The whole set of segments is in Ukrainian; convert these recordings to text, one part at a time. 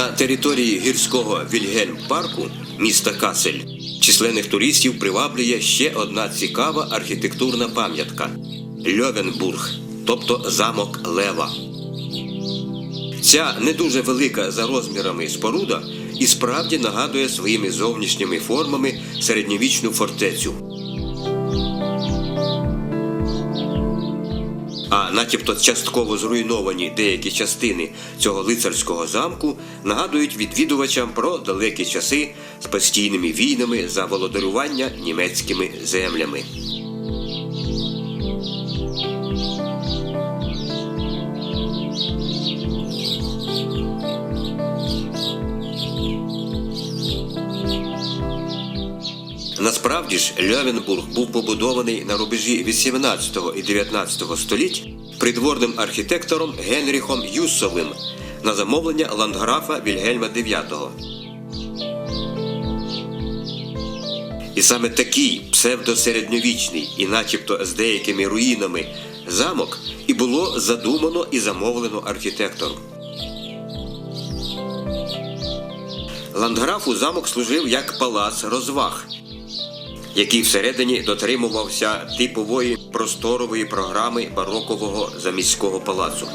На території гірського Вільгельм-парку міста Касель численних туристів приваблює ще одна цікава архітектурна пам'ятка Льовенбург, тобто замок Лева. Ця не дуже велика за розмірами споруда і справді нагадує своїми зовнішніми формами середньовічну фортецю. А начебто частково зруйновані деякі частини цього лицарського замку нагадують відвідувачам про далекі часи з постійними війнами за володарювання німецькими землями. Насправді ж Льовенбург був побудований на рубежі 18 і 19 століть придворним архітектором Генріхом Юссовим на замовлення ландграфа Вільгельма IX. І саме такий псевдосередньовічний і начебто з деякими руїнами замок і було задумано і замовлено архітектором. Ландграфу замок служив як палац розваг, який всередині дотримувався типової просторової програми барокового заміського палацу.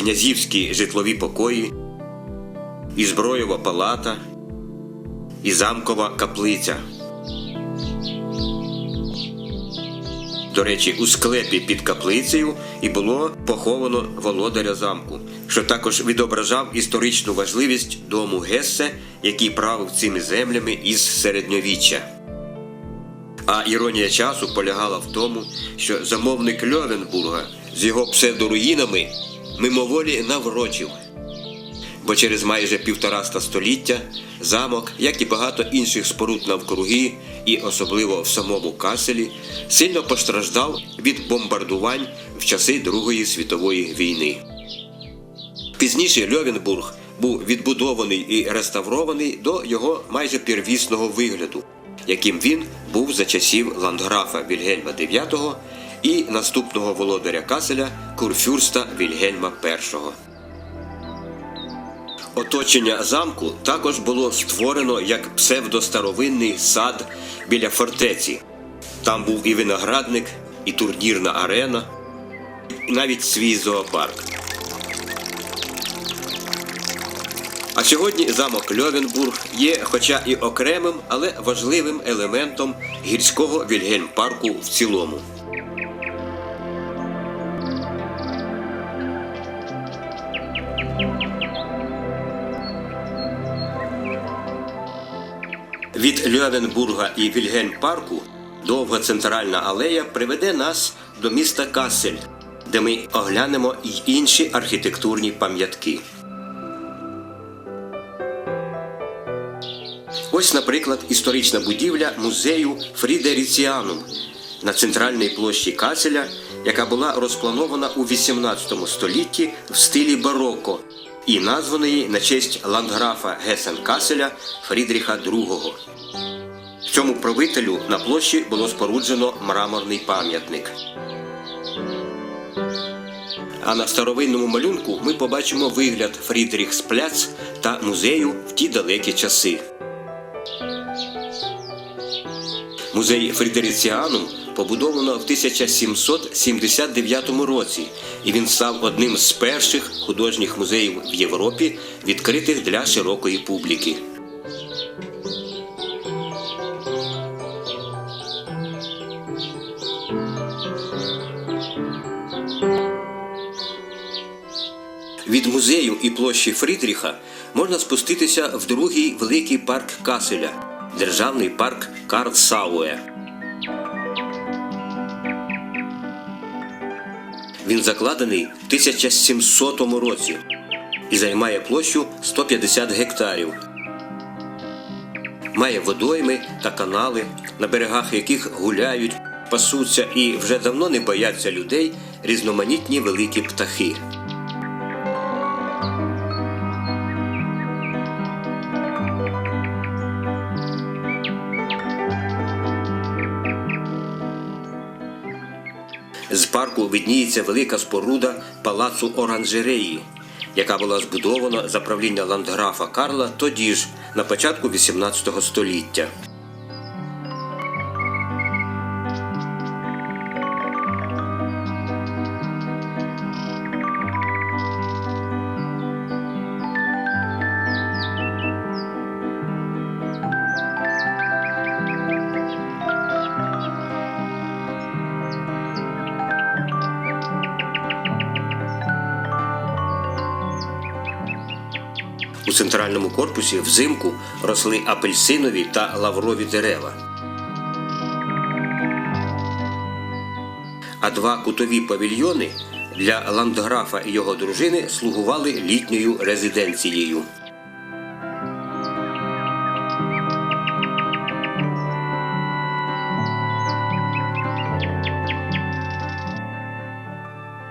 Князівські житлові покої, і зброєва палата, і замкова каплиця. До речі, у склепі під каплицею і було поховано володаря замку, що також відображав історичну важливість дому Гессе, який правив цими землями із середньовіччя. А іронія часу полягала в тому, що замовник Льовенбурга з його псевдоруїнами мимоволі наврочив. Бо через майже півтораста століття замок, як і багато інших споруд навкруги, і особливо в самому Каселі, сильно постраждав від бомбардувань в часи Другої світової війни. Пізніше Льовенбург був відбудований і реставрований до його майже первісного вигляду, яким він був за часів ландграфа Вільгельма IX і наступного володаря Каселя Курфюрста Вільгельма І. Оточення замку також було створено як псевдостаровинний сад біля фортеці. Там був і виноградник, і турнірна арена, і навіть свій зоопарк. А сьогодні замок Льовенбург є, хоча і окремим, але важливим елементом гірського Вільгельм-парку в цілому. Від Льовенбурга і Вільгельм-парку довга центральна алея приведе нас до міста Кассель, де ми оглянемо й інші архітектурні пам'ятки. Ось, наприклад, історична будівля музею Фрідеріціанум на центральній площі Каселя, яка була розпланована у XVIII столітті в стилі бароко і названої на честь ландграфа Гесен-Каселя Фрідріха II. Цьому правителю на площі було споруджено мраморний пам'ятник. А на старовинному малюнку ми побачимо вигляд Фрідріхспляц та музею в ті далекі часи. Музей Фрідеріціанум побудовано в 1779 році, і він став одним з перших художніх музеїв в Європі, відкритих для широкої публіки. Від музею і площі Фрідріха можна спуститися в другий великий парк Каселя державний парк Карлсауе. Він закладений в 1700 році і займає площу 150 гектарів. Має водойми та канали, на берегах яких гуляють пасуться і вже давно не бояться людей різноманітні великі птахи. Парку видніється велика споруда палацу оранжереї, яка була збудована за правління ландграфа Карла тоді ж, на початку XVIII століття. Центральному корпусі взимку росли апельсинові та лаврові дерева. А два кутові павільйони для ландграфа і його дружини слугували літньою резиденцією.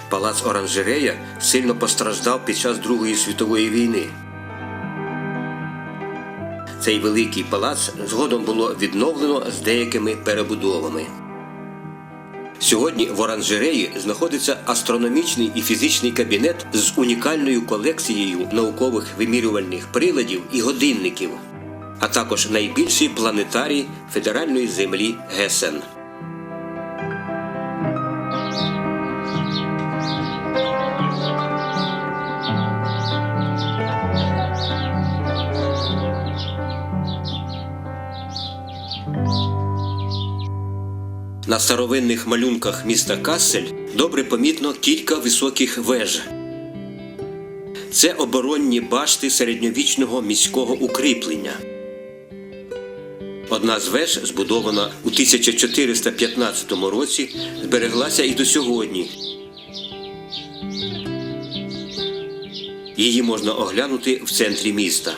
Палац Оранжерея сильно постраждав під час Другої світової війни. Цей великий палац згодом було відновлено з деякими перебудовами. Сьогодні в оранжереї знаходиться астрономічний і фізичний кабінет з унікальною колекцією наукових вимірювальних приладів і годинників, а також найбільший планетарій федеральної землі Гесен. На старовинних малюнках міста Кассель добре помітно кілька високих веж. Це оборонні башти середньовічного міського укріплення. Одна з веж, збудована у 1415 році, збереглася і до сьогодні. Її можна оглянути в центрі міста.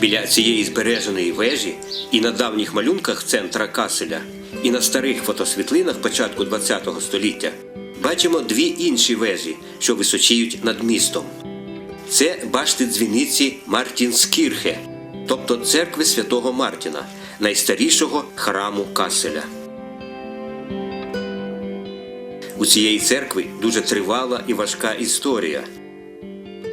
Біля цієї збереженої вежі і на давніх малюнках центра Каселя, і на старих фотосвітлинах початку ХХ століття бачимо дві інші вежі, що височіють над містом. Це башти дзвіниці Мартінскірхе, тобто церкви святого Мартіна, найстарішого храму Каселя. У цієї церкви дуже тривала і важка історія.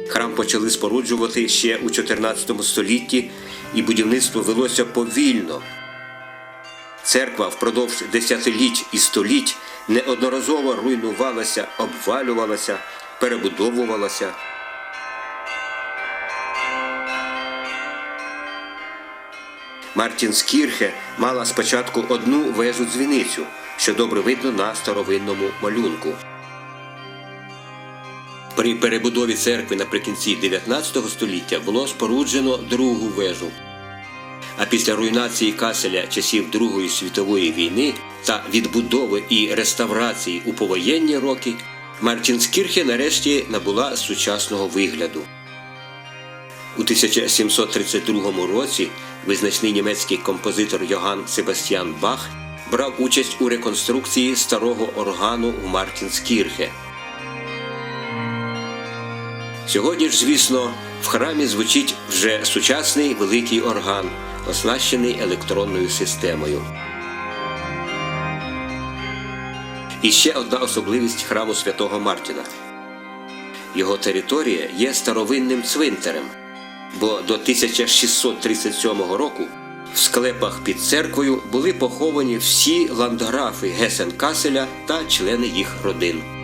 Храм почали споруджувати ще у 14 столітті, і будівництво велося повільно. Церква впродовж десятиліть і століть неодноразово руйнувалася, обвалювалася, перебудовувалася. Мартінскірхе мала спочатку одну вежу дзвіницю, що добре видно на старовинному малюнку. При перебудові церкви наприкінці 19 століття було споруджено другу вежу. А після руйнації Каселя часів Другої світової війни та відбудови і реставрації у повоєнні роки Мартінскірхе нарешті набула сучасного вигляду. У 1732 році визначний німецький композитор Йоганн Себастьян Бах брав участь у реконструкції старого органу в Мартінскірхе. Сьогодні ж, звісно, в храмі звучить вже сучасний великий орган, оснащений електронною системою. І ще одна особливість храму святого Мартіна. Його територія є старовинним цвинтарем, бо до 1637 року в склепах під церквою були поховані всі ландграфи Гесен-Каселя та члени їх родин.